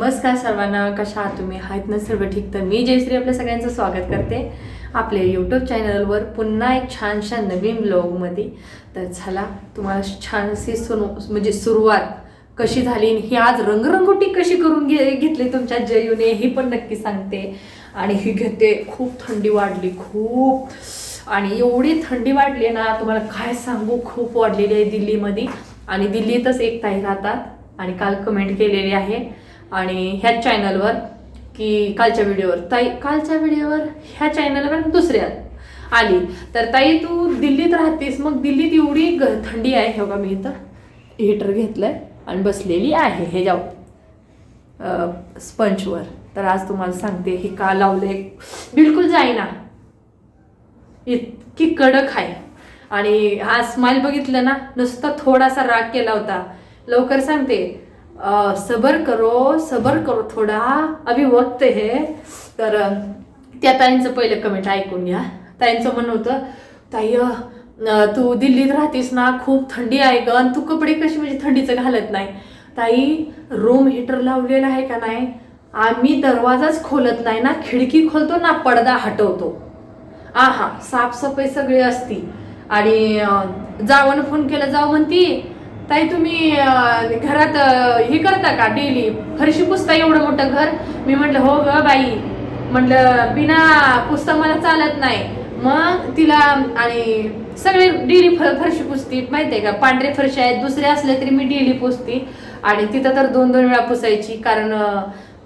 नमस्कार सर्वांना कशा आहात तुम्ही? आहेत ना सर्व ठीक. तर मी जयश्री आपल्या सगळ्यांचं स्वागत करते आपल्या यूट्यूब चॅनलवर पुन्हा एक छानशा नवीन ब्लॉगमध्ये तर चला तुम्हाला छानशी सुरू म्हणजे सुरुवात कशी झाली ही आज रंगरंगोटी कशी करून घे घेतली तुमच्या जयूने ही पण नक्की सांगते. आणि ही घेते खूप थंडी वाढली खूप. आणि एवढी थंडी वाढली ना तुम्हाला काय सांगू खूप वाढलेली आहे दिल्लीमध्ये. आणि दिल्लीतच एक ताई राहतात आणि काल कमेंट केलेली आहे. आणि ह्याच चॅनलवर की कालच्या व्हिडिओवर ताई कालच्या व्हिडिओवर ह्या चॅनलवर दुसऱ्या. आली. तर ताई तू दिल्लीत राहतेस मग दिल्लीत एवढी ग थंडी आहे. हे बघा मी इथं हिटर आहे आणि बसलेली आहे. हे जाऊ. स्पंचवर तर आज तुम्हाला सांगते हे का लावले बिलकुल जाईना. इतकी कडक आहे. आणि हा स्माईल बघितलं ना नुसता थोडासा राग केला होता. लवकर सांगते. सबर करो सबर करो थोडा. अभि वक्त हे. तर त्या ताईंचं पहिलं कमेंट ऐकून घ्या. ताईंचं म्हणणं होतं ताई तू दिल्लीत राहतेस ना खूप थंडी आहे ग आणि तू कपडे कशी म्हणजे थंडीचं घालत नाही? ताई रूम हीटर लावलेला आहे का नाही? आम्ही दरवाजाच खोलत नाही ना खिडकी खोलतो ना पडदा हटवतो. आ हा साफसफाई सगळी असती. आणि अं, फोन केला जाऊ म्हणती ताई तुम्ही घरात हे करता का डेली? फरशी पुसता एवढं मोठं घर? मी म्हटलं हो ग बाई. म्हटलं बिना पुसता मला चालत नाही. मग तिला आणि सगळे डेली फरशी पुसती. माहितीये का पांढरे फरशी आहेत दुसरे असले तरी मी डेली पुसती. आणि तिथं तर दोन दोन वेळा पुसायची कारण अं,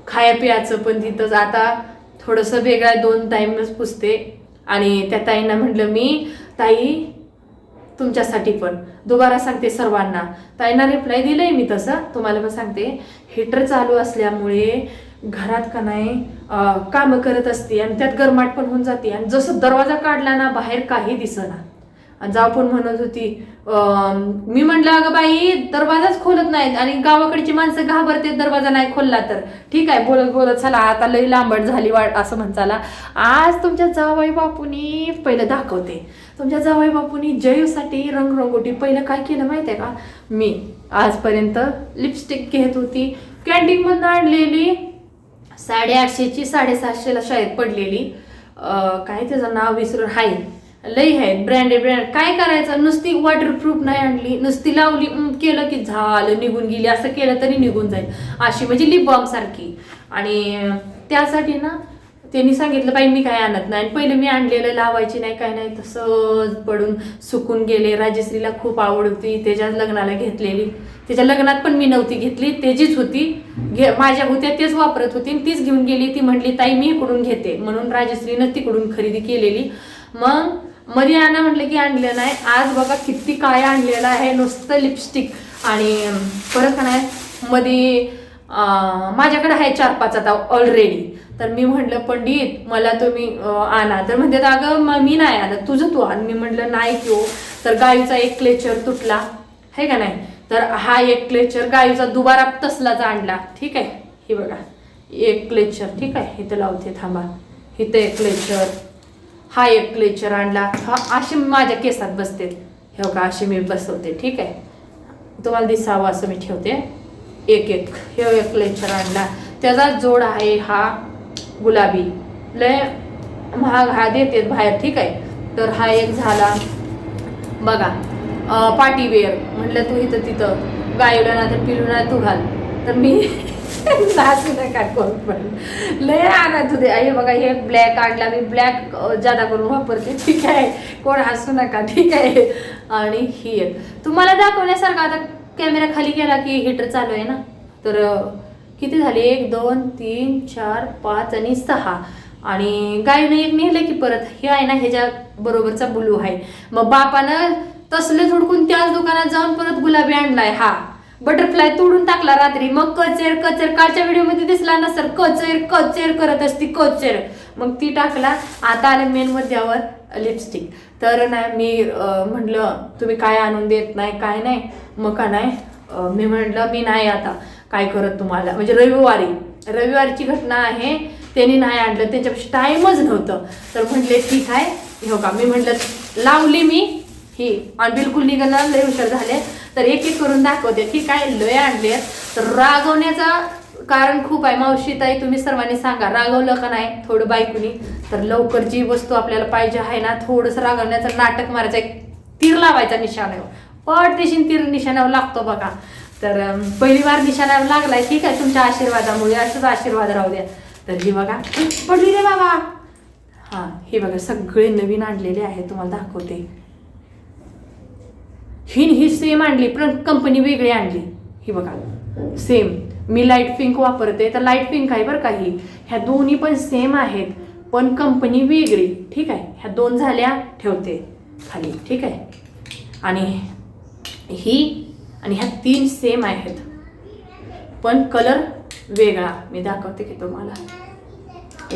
खाया पियाचं पण तिथंच. आता थोडंसं वेगळं दोन टाईमच पुसते. आणि त्या ताईंना म्हटलं मी ताई तुमच्यासाठी पण. दुबारा सांगते सर्वांना. ताईंना रिप्लाय दिलंय मी तसं. तुम्हाला पण सांगते. हिटर चालू असल्यामुळे घरात का नाही कामं करत असते आणि त्यात गरमाट पण होऊन जाते. आणि जसं दरवाजा काढला ना बाहेर काही दिसना. आणि जाऊ पण म्हणत होती मी म्हटलं अगं बाई दरवाजाच खोलत नाहीत आणि गावाकडची माणसं घाबरते दरवाजा नाही खोलला तर. ठीक आहे बोलत बोलत चला आता लई लांबट झाली वाट असं म्हणचाला आज तुमच्या जावई बापूनी पहिलं दाखवते. तुमच्या जावई बापूनी जयूसाठी रंगरंगोटी पहिलं काय केलं माहिती आहे का? मी आजपर्यंत लिपस्टिक घेत होती. कॅन्टीनमधनं आणलेली. साडेआठशेची साडेसातशेला शाळेत पडलेली. काय त्याचं नाव विसरून हाय. लई आहेत ब्रँडेड ब्रँड काय करायचं? नुसती वॉटरप्रूफ नाही आणली नुसती लावली केलं की झालं निघून गेली. असं केलं तरी निघून जाईल. अशी म्हणजे लिप बाम सारखी. आणि त्यासाठी ना त्यांनी सांगितलं बाई मी काय आणत नाही. आणि पहिले मी आणलेलं लावायची नाही काय नाही तसंच पडून सुकून गेले. राजश्रीला खूप आवड होती. त्याच्याच लग्नाला घेतलेली. त्याच्या लग्नात पण मी नव्हती घेतली. त्याचीच होती. घे माझ्या होत्या तेच वापरत होती. आणि तीच घेऊन गेली. ती म्हटली ताई मी इकडून घेते. म्हणून राजश्रीनं तिकडून खरेदी केलेली. मग मध्ये आणा म्हटलं की आणलं नाही. आज बघा किती काय आणलेलं आहे. नुसतं लिपस्टिक आणि परत का नाही मध्ये माझ्याकडे आहे चार पाच आता ऑलरेडी तर मी म्हटलं पंडित मला तुम्ही आणा. तर म्हणते अगं मग मी नाही आणत. तुझं तू आण. मी म्हटलं नाही किंवा हो. तर गाईचा एक क्लेचर तुटला. आहे का नाही? तर हा एक क्लेचर गाईचा दुबारा तसलाच आणला. ठीक आहे? हे बघा. एक क्लेचर ठीक आहे? इथं लावते थांबा. इथं एक क्लेचर हा एक क्लेचर आणला. हा असे माझ्या केसात बसते. हे का असे मी बसवते ठीक आहे? तुम्हाला दिसावं असं मी ठेवते. एक एक हे एक क्लेचर आणला. त्याचा जोड आहे हा गुलाबी. लय महाग हा देते बाहेर ठीक आहे? तर हा एक झाला. बघा पाटीवेअर पार्टीवेअर म्हटलं तू इथं तिथं. गायला ना तर पिलू ना तू घाल. तर मी लय आणत होते. अरे बघा हे ब्लॅक आणला मी ब्लॅक जादा करून वापरते ठीक आहे. कोण हसू नका ठीक आहे. आणि ही तुम्हाला दाखवण्यासारखं आता कॅमेरा खाली केला की हीटर चालू आहे ना? तर किती झाले? एक दोन तीन चार पाच आणि सहा. आणि गायनं एक नेलं की परत. हे आहे ना ह्याच्या बरोबरचा ब्लू आहे. मग बापानं तसले झुडकून त्याच दुकानात जाऊन परत गुलाबी आणलाय. हा. बटरफ्लाय तोडून टाकला रात्री. मग कचेर कचेर. कालच्या व्हिडिओमध्ये दिसला ना सर कचेर कचेर करत असती कचेर. मग ती टाकला. आता आले मेन मुद्द्यावर लिपस्टिक तर नाही मी म्हटलं तुम्ही काय आणून देत नाही काय नाही? मग का नाही मी म्हटलं मी नाही आता काय करत तुम्हाला. म्हणजे रविवारी. रविवारची घटना आहे. त्यांनी नाही आणलं. त्यांच्यापेक्षा टाईमच नव्हतं. तर म्हटले ठीक आहे. हो का? मी म्हटलं लावली मी. ही आणि बिलकुल निघाला लय हुशार झाले. तर एक एक करून दाखवते. ठीक आहे? लय आणले तर रागवण्याचा कारण खूप आहे. मावशीताई तुम्ही सर्वांनी सांगा. रागवलं का नाही? थोडं बायकोनी. तर लवकर जी वस्तू आपल्याला पाहिजे आहे ना थोडंसं रागवण्याचं नाटक मारायचं एक तीर लावायचा निशाण्यावर. पटदेशीन तीर निशाण्यावर लागतो बघा. तर पहिली बार निशाण्यावर लागलाय. ठीक आहे? तुमच्या आशीर्वादामुळे असंच आशीर्वाद राहू द्या. तर ही बघा. पडली रे बाबा. हा हे बघा. सगळे नवीन आणलेले आहे तुम्हाला दाखवते. हिन ही सेम आणली पण कंपनी वेगळी आणली. ही बघा. सेम मी लाइट पिंक वापरते तर लाइट पिंक आहे बरं का ही. ह्या दोन्ही पण सेम आहेत पण कंपनी वेगळी. ठीक आहे? ह्या दोन झाल्या ठेवते. खाली. ठीक आहे? आणि ही आणि ह्या तीन सेम आहेत. पण कलर वेगळा. मी दाखवते की तुम्हाला.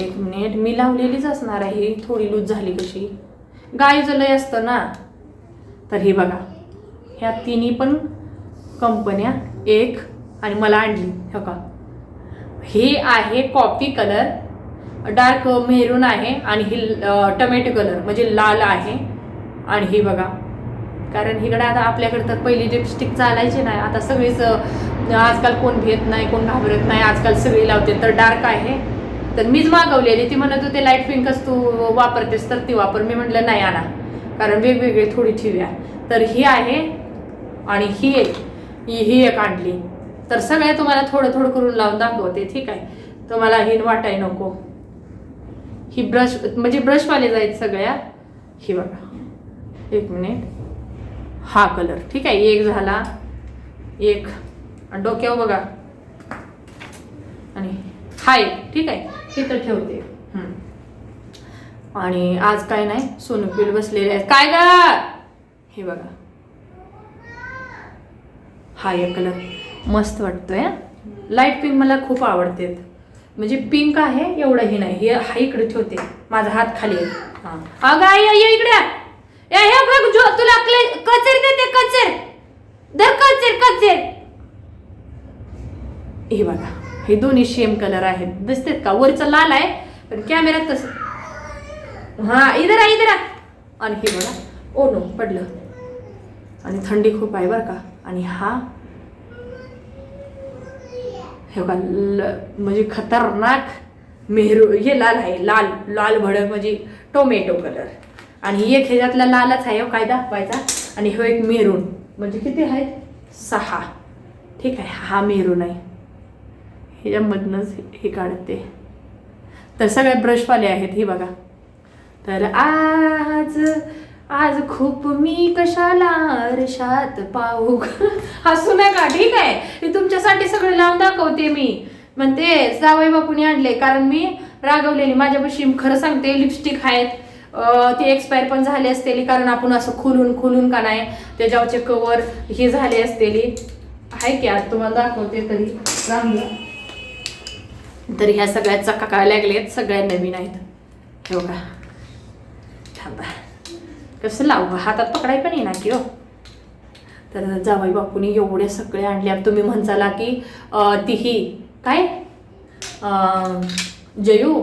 एक मिनिट मी लावलेलीच असणार आहे. ही थोडी लूज झाली कशी. गाईचं लय असतं ना. तर हे बघा. ह्या तिन्ही पण कंपन्या एक आणि मला आणली हो का? हे आहे कॉफी कलर डार्क मेहरून आहे आणि ही टमॅटो कलर म्हणजे लाल आहे. आणि ही बघा कारण इकडे आता आपल्याकडे तर पहिली लिपस्टिक चालायची नाही. आता सगळीच आजकाल कोण घेत नाही कोण घाबरत नाही. आजकाल सगळी लावते तर डार्क आहे. तर मीच मागवलेली ती म्हणत होते लाइट पिंकच तू वापरतेस तर ती वापर. मी म्हटलं नाही आणा कारण वेगवेगळी थोडी ठेव्या तर ही आहे आणि ही एक ही ही एक आणली. तर सगळे तुम्हाला थोडं थोडं करून लावून दाखवते ठीक आहे? तुम्हाला ही वाटाय नको. ही ब्रश म्हणजे ब्रशवाले जायत सगळ्या. ही बघा. एक मिनिट. हा कलर ठीक आहे? एक झाला. एक. डोक्यावर बघा. आणि हा एक ठीक आहे? हे तर ठेवते. आणि आज काय नाही सोनू पिल बसलेले आहेत. काय गा? हे बघा. हा एक कलर मस्त वाटतोय लाइट पिंक मला खूप आवडते. म्हणजे पिंक आहे एवढंही नाही. हे हा इकडे ठेवते. माझा हात खाली आहे. हा. अगं आई आई, इकडे. या हे बघ जो तुला क्ले- कचेर देते कचर. दर कचर कचर. हे बघा हे दोन्ही सेम कलर आहेत. दिसतेत का? वरचा लाल आहे पण कॅमेऱ्यात तसं हा इधर आ इधर आ. आणि हे बघा ओ नो पडलं. आणि थंडी खूप आहे बरं का? आणि हा हे का ल म्हणजे खतरनाक मेहरू हे लाल आहे लाल लाल भडक म्हणजे टोमॅटो कलर आणि एक ह्याच्यातला लालच आहे हो काय दाखवायचा आणि हो एक मेरून म्हणजे किती आहे सहा. ठीक आहे हा मेरून आहे. ह्याच्यामधनंच हे काढते. तर सगळ्या ब्रशवाले आहेत हे बघा. तर आज आज खूप मी कशाला आरशात पाहू? हसू नका ठीक आहे. मी तुमच्यासाठी सगळं लावून दाखवते मी. म्हणते जावई बापूने आणले कारण मी रागवलेली. माझ्यापाशी खरं सांगते लिपस्टिक आहेत. ती ते एक्सपायर पण झाले असतेली कारण आपण असं खुलून खुलून का नाही त्याच्यावरचे कवर हे झाले असतेली. आहे की आज तुम्हाला दाखवते तरी? राहूया तर ह्या सगळ्या चक्का काय लागलेत सगळ्या नवीन आहेत. हे बघा. थांबा. कसं लावू? हातात पकडाय पण येणार की हो. तर जावाई बापूने सगळे आणले. आणल्या तुम्ही म्हणसाला की तिही तीही काय? जयू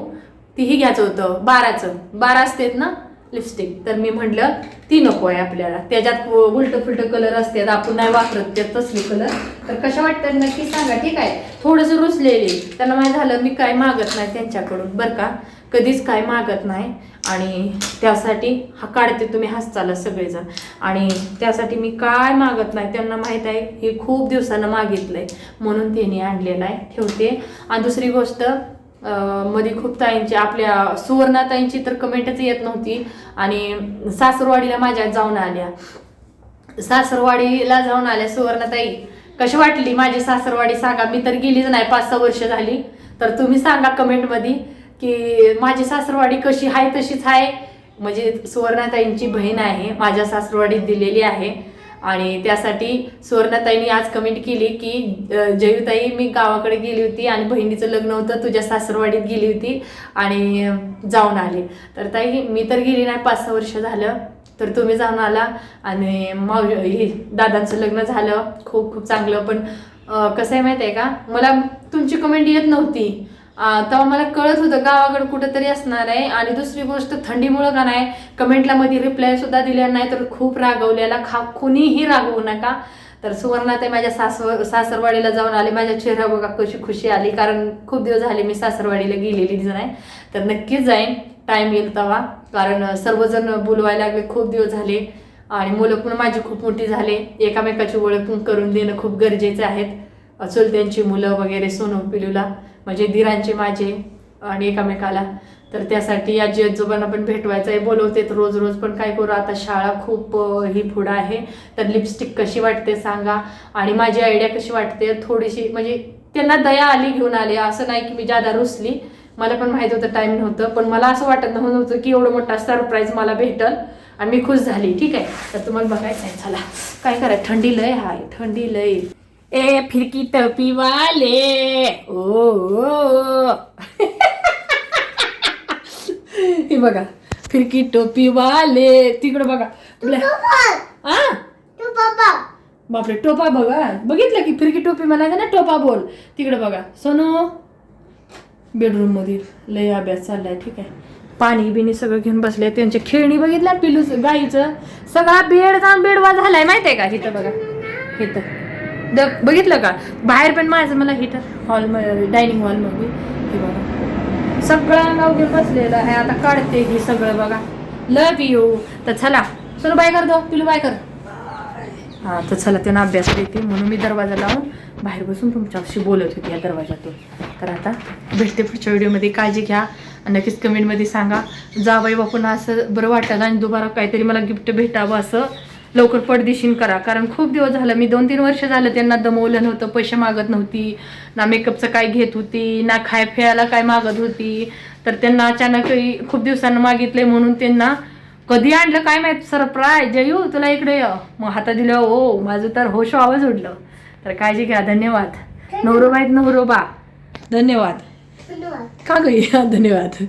तीही घ्यायचं होतं. बाराचं. बारा असतेत ना? लिपस्टिक. तर मी म्हटलं ती नको आहे आपल्याला. त्याच्यात उलट फुलट कलर असतात. आपण नाही वापरत त्यात तसले कलर तर कशा वाटतात नक्की सांगा. ठीक आहे. थोडंसं रुचलेली. त्यांना माहीत झालं मी काय मागत नाही त्यांच्याकडून. बरं का? कधीच काय मागत नाही. आणि त्यासाठी हा काढते तुम्ही हसताला सगळेजण. आणि त्यासाठी मी काय मागत नाही त्यांना माहीत आहे हे खूप दिवसानं मागितलंय. म्हणून त्यांनी आणलेलं आहे ठेवते. आणि दुसरी गोष्टमध्ये खूप ताईंची आपल्या सुवर्णाताईंची तर कमेंटच येत नव्हती. आणि सासरवाडीला माझ्या जाऊन आल्या. सासरवाडीला जाऊन आल्या सुवर्णाताई कशी वाटली माझी सासरवाडी? सांगा. मी तर गेलीच नाही पाच सहा वर्ष झाली. तर तुम्ही सांगा कमेंटमध्ये की माझी सासरवाडी कशी आहे तशीच आहे. म्हणजे सुवर्णाताईंची बहीण आहे माझ्या सासरवाडीत दिलेली आहे. आणि त्यासाठी सुवर्णाताईंनी आज कमेंट केली की जयूताई मी गावाकडे गेली होती आणि बहिणीचं लग्न होतं तुझ्या सासरवाडीत गेली होती आणि जाऊन आली. तर ताई मी तर गेली नाही पाच सहा वर्ष झालं. तर तुम्ही जाऊन आला आणि माव हे दादांचं लग्न झालं. खूप खूप चांगलं. पण कसं आहे माहिती आहे का? मला तुमची कमेंट येत नव्हती. तेव्हा मला कळत होतं गावाकडे कुठंतरी असणार आहे. आणि दुसरी गोष्ट थंडीमुळं का नाही कमेंटला मध्ये रिप्लाय सुद्धा दिल्या नाही तर खूप रागवलेला. खा कुणीही रागवू नका. तर सुवर्णा ते माझ्या सासव सासरवाडीला जाऊन आले. माझ्या चेहरा बघा कशी खुशी आली. कारण खूप दिवस झाले मी सासरवाडीला गेलेली नाही. तर नक्कीच जाईन. टाईम येईल तेव्हा. कारण सर्वजण बोलवायला लागले. खूप दिवस झाले. आणि मुलं पण माझी खूप मोठी झाले. एकामेकाची ओळख पण करून देणं खूप गरजेचं आहेत चुलत्यांची मुलं वगैरे सोनू पिलूला. म्हणजे दिरांचे माझे आणि एकामेकाला. तर त्यासाठी आजी आजोबांना पण भेटवायचं आहे बोलवते रोज रोज पण काय करू आता शाळा खूप ही पुढं आहे. तर लिपस्टिक कशी वाटते सांगा. आणि माझी आयडिया कशी वाटते थोडीशी म्हणजे त्यांना दया आली घेऊन आली. असं नाही की मी जादा रुसली. मला पण माहीत होतं टाईम नव्हतं. पण मला असं वाटत नव्हतं की एवढं मोठा सरप्राईज मला भेटल आणि मी खुश झाली. ठीक आहे? तर तुम्हाला बघायचं आहे चला. काय करा थंडी लय हाय थंडी लय. ए फिरकी टपी वाले. ओ, ओ. हे बघा फिरकी टोपी वाले. तिकडं बघा. आ? बापरे टोपा बघा. बघितलं की फिरकी टोपी म्हणायचं ना टोपा बोल. तिकडे बघा. सोनू बेडरूममध्ये लय अभ्यास चाललाय ठीक आहे. पाणी बिणी सगळं घेऊन बसले. त्यांची खेळणी बघितल्या पिलू गाईचं. सगळा बेड जाऊन बेडवा झालाय माहितीये का? इथं बघा. इथं. द- बघितलं का? बाहेर पण माझं मला हिटर हॉल डायनिंग हॉलमध्ये. हे बघा. सगळं नाव घेऊन बसलेलं आहे. आता काढते हे सगळं बघा. लव यू तर चला. चलो बाय कर दो. तुला बाय कर. हा तर चला त्यांना अभ्यास देते. म्हणून मी दरवाजा लावून बाहेर बसून तुमच्याशी बोलत होती या दरवाजातून तर आता भेटते पुढच्या व्हिडिओमध्ये. काळजी घ्या. नक्कीच कमेंटमध्ये सांगा. जावई बापून असं बरं वाटलं आणि दुबारा काहीतरी मला गिफ्ट भेटावं असं. लवकर पडदिशीन करा. कारण खूप दिवस झालं मी दोन तीन वर्ष झालं त्यांना दमवलं नव्हतं पैसे मागत नव्हती ना मेकअपचं काय घेत होती ना खाय प्यायला काय मागत होती. तर त्यांना अचानक खूप दिवसांना मागितले म्हणून त्यांना कधी आणलं काय माहीत सरप्राईज जयू तुला इकडे ये. मग हातात दिलं ओ माझं तर होश आवाज उडलं. तर काळजी घ्या धन्यवाद. नवरोबा आहेत नवरोबा. धन्यवाद. का गई धन्यवाद.